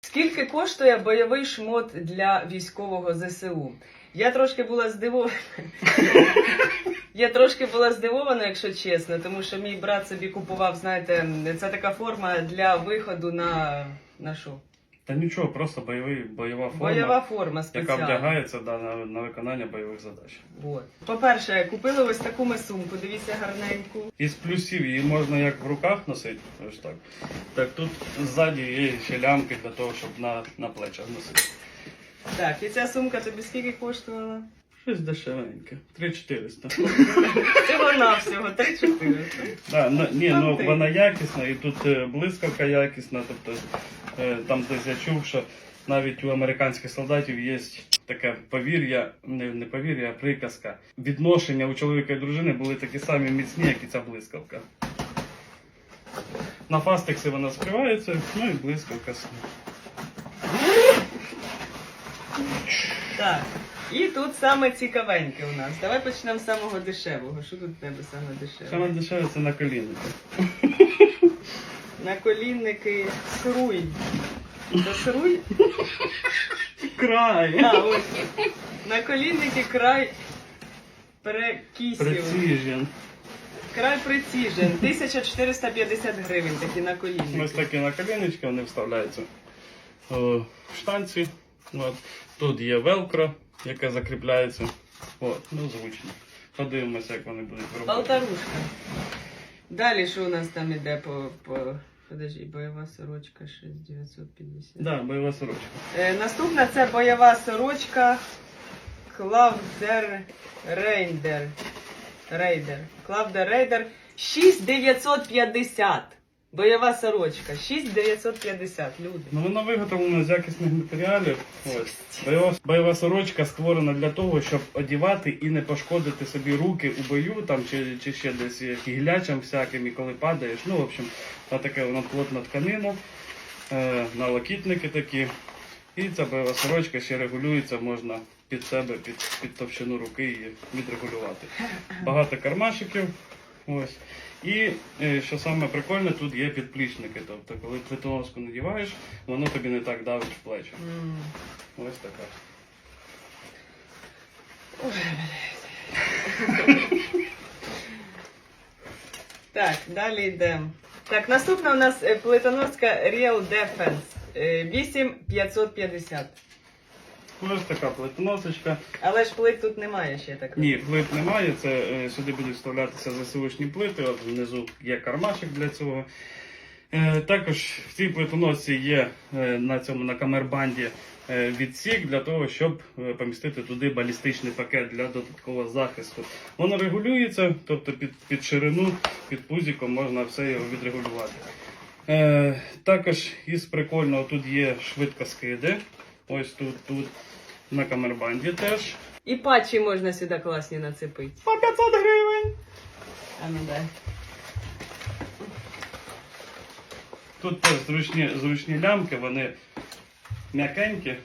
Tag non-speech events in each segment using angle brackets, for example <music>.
Скільки коштує бойовий шмот для військового ЗСУ? Я трошки була здивована. Я трошки була здивована, якщо чесно, тому що мій брат собі купував, знаєте, це така форма для виходу на, на що? Та нічого, просто бойовий, бойова форма, Бойова форма яка спеціальна. вдягається да, на, на виконання бойових задач. От. По-перше, купили ось таку ми сумку, дивіться гарненьку. Із плюсів її можна як в руках носити, ось так. Так тут ззаді є ще лямки для того, щоб на, на плечах носити. Так, і ця сумка тобі скільки коштувала? Щось дешевеньке. 3400. Всього навсього 3-4. Да, ну, ні, ну Там вона якісна, і тут е, блискавка якісна. Тобто е, там десь я чув, що навіть у американських солдатів є таке повір'я, не, не повір'я, а приказка. Відношення у чоловіка і дружини були такі самі міцні, як і ця блискавка. На фастексі вона скривається, ну і блискавка. Так. І тут саме цікавеньке у нас. Давай почнемо з самого дешевого. Що тут в тебе саме дешеве? Саме дешеве це на колінники. Наколінники сруй. Це сруй? Край! А, ось. Наколінники край перекісів. Край приціжен. 1450 гривень такі Ось наколінники. такі наколіннички, вони вставляються е, в штанці. От. Тут є велкро, яке закріпляється. От, ну зручно. Подивимося, як вони будуть робити. Полторушка. Далі що у нас там іде по. по... Подожди, бойова сорочка 6950. Да, бойова сорочка. Е, наступна це бойова сорочка Клавдер Рейндер. Рейдер. Клавдер Рейдер 6950. Бойова сорочка. 6950, люди. Ну вона виготовлена з якісних матеріалів. Ось. Бойова, бойова сорочка створена для того, щоб одівати і не пошкодити собі руки у бою, там чи, чи ще десь гілячам всяким, і коли падаєш. Ну, в общем, та таке вона плотна тканина, е, налокітники такі. І ця бойова сорочка ще регулюється, можна під себе, під, під товщину руки її відрегулювати. Багато кармашиків. Ось. І е, що саме прикольне, тут є підплічники. Тобто, коли квитоноску надіваєш, воно тобі не так давить в плечі. М. Ось така. Так, далі йдемо. Так, наступна у нас е, плитонорська Real Defense. Е, 8550. Ось така плитоносочка. Але ж плит тут немає ще так. Ні, плит немає. Це е, сюди будуть вставлятися ЗСУшні плити. От внизу є кармашик для цього. Е, також в цій плитоносці є е, на цьому на камербанді е, відсік для того, щоб е, помістити туди балістичний пакет для додаткового захисту. Воно регулюється, тобто під, під ширину, під пузіком можна все його відрегулювати. Е, також із прикольного тут є швидкоскиди. Ось тут, тут на камербанді теж. І патчі можна сюди класні нацепити. По 500 гривень. А ну дай. Тут теж зручні, зручні лямки, вони м'якенькі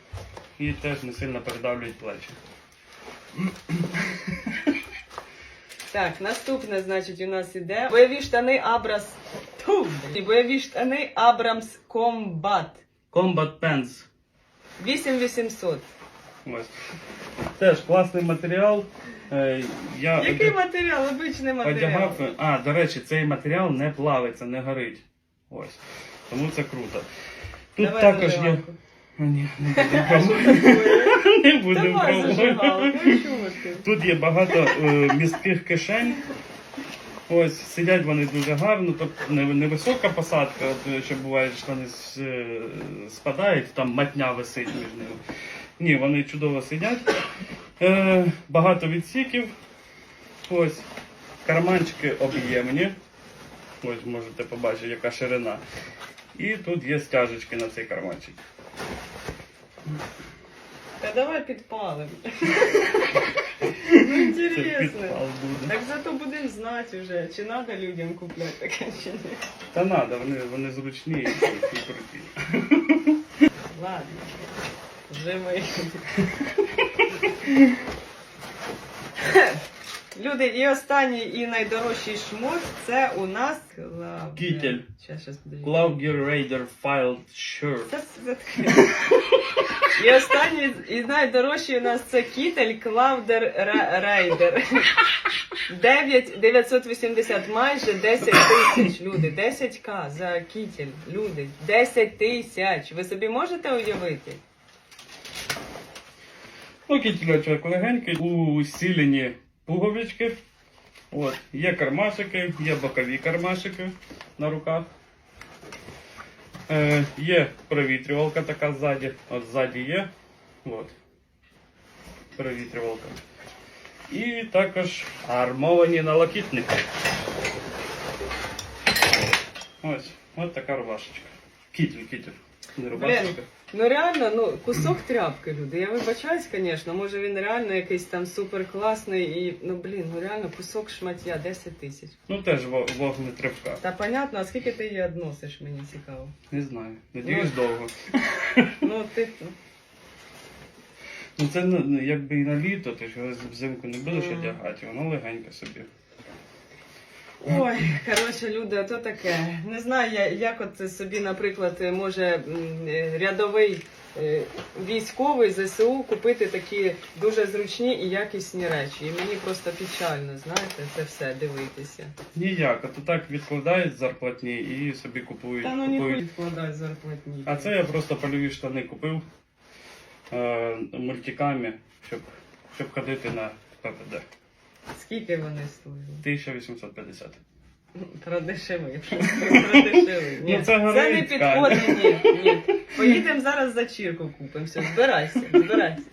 і теж не сильно передавлюють плечі. Так, наступне, значить, у нас іде бойові штани Абрас. Ту, бойові штани Абрамс Комбат. Combat Pants. 8800. Ось. Теж класний матеріал. Е, Я Який оде- матеріал? Обичний матеріал. одягав. А, до речі, цей матеріал не плавиться, не горить. Ось. Тому це круто. Тут Давай також є. зажигалку. Ні, не будемо пробувати. Не будемо Давай пробувати. <laughs> зажигалку, чого ти? Тут є багато е, містких кишень. Ось сидять вони дуже гарно, тобто не- невисока посадка, е, що буває, що вони е, спадають, там матня висить між ними. Ні, вони чудово сидять. Е, багато відсіків. Ось. Карманчики об'ємні. Ось можете побачити, яка ширина. І тут є стяжечки на цей карманчик. Давай підпалимо. <laughs> Ну, інтересно. Так зато будемо знати вже, чи треба людям купляти таке, чи ні. Та надо, вони, вони зручні і, круті. Ладно. Живий. <laughs> Люди, і останній, і найдорожчий шмот це у нас Клав- Кітель. Щас, щас, подожди. Shirt. Та заткни. І останній, і найдорожчий у нас це кітель Клаудер Райдер. 9 980, майже 10 тисяч люди. 10к за кітель, люди. 10 тисяч. Ви собі можете уявити? Ну, кітельочок легенький, усілені пуговички. От, є кармашики, є бокові кармашики на руках. Е, є провітрювалка така ззаді. От ззаді є. От. Провітрювалка. І також армовані налокітники. Ось, от така рубашечка. Кітель, кітель. Не рубашечка. Ну реально, ну кусок тряпки, люди. Я вибачаюсь, звісно, може він реально якийсь там супер класний і ну блін, ну реально кусок шмаття 10 тисяч. Ну теж во- вогнетривка. Та понятно, а скільки ти її відносиш, мені цікаво. Не знаю. Надіюсь, Ну. довго. <laughs> Ну ти Ну це ну, ну, якби і на літо, ти ж взимку не будеш одягати, воно легеньке собі. Ой, коротше, люди, а то таке. Не знаю, я- як от собі, наприклад, може е, рядовий е, військовий ЗСУ купити такі дуже зручні і якісні речі. І мені просто печально, знаєте, це все дивитися. Ніяк, а то так відкладають зарплатні і собі купують. Та ну купують. відкладають зарплатні. А це я просто польові штани купив е, мультиками, щоб, щоб ходити на ППД. Скільки вони стоїли? 1850. Продешевий. Продешевий. Ні, Ну, це це не горить, підходить. Ні, ні. Поїдемо зараз за чірку купимо. Збирайся, збирайся.